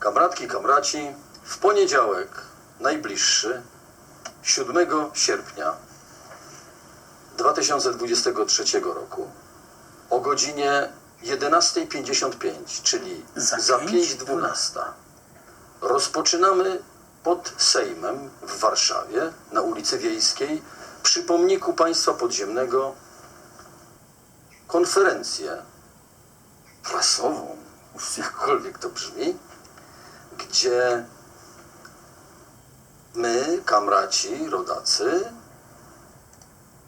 Kamratki, kamraci, w poniedziałek najbliższy, 7 sierpnia 2023 roku o godzinie 11.55, czyli Za za pięć 5.12, rozpoczynamy pod Sejmem w Warszawie na ulicy Wiejskiej przy pomniku państwa podziemnego konferencję prasową, jakkolwiek to brzmi, gdzie my, kamraci, rodacy,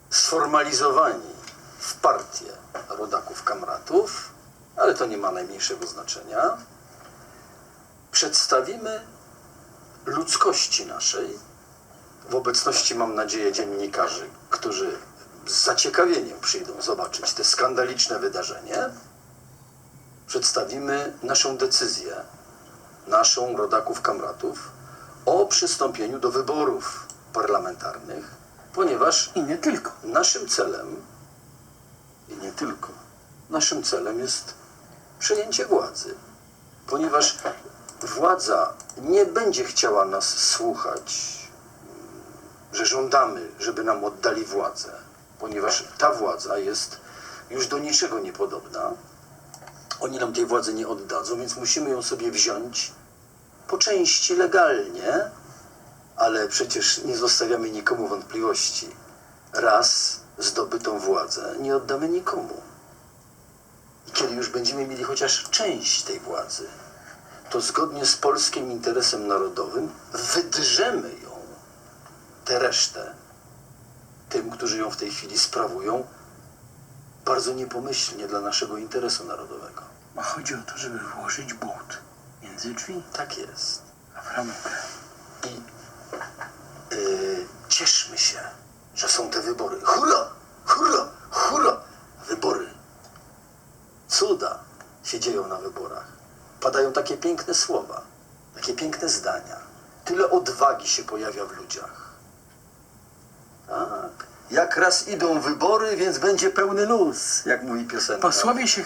sformalizowani w partię rodaków kamratów, ale to nie ma najmniejszego znaczenia, przedstawimy ludzkości naszej, w obecności, mam nadzieję, dziennikarzy, którzy z zaciekawieniem przyjdą zobaczyć te skandaliczne wydarzenie, przedstawimy naszą decyzję, naszą rodaków kamratów, o przystąpieniu do wyborów parlamentarnych, ponieważ I nie tylko. naszym celem, i nie tylko, naszym celem jest przejęcie władzy, ponieważ władza nie będzie chciała nas słuchać, że żądamy, żeby nam oddali władzę, ponieważ ta władza jest już do niczego niepodobna. Oni nam tej władzy nie oddadzą, więc musimy ją sobie wziąć po części legalnie, ale przecież nie zostawiamy nikomu wątpliwości. Raz zdobytą władzę nie oddamy nikomu. I kiedy już będziemy mieli chociaż część tej władzy, to zgodnie z polskim interesem narodowym wydrzemy ją, tę resztę, tym, którzy ją w tej chwili sprawują, bardzo niepomyślnie dla naszego interesu narodowego. A chodzi o to, żeby włożyć but drzwi, Tak jest. I yy, cieszmy się, że są te wybory. Hurra! Hurra! Hurra! Wybory. Cuda się dzieją na wyborach. Padają takie piękne słowa, takie piękne zdania. Tyle odwagi się pojawia w ludziach. Tak. Jak raz idą wybory, więc będzie pełny luz, jak mówi piosenka. Posłowie się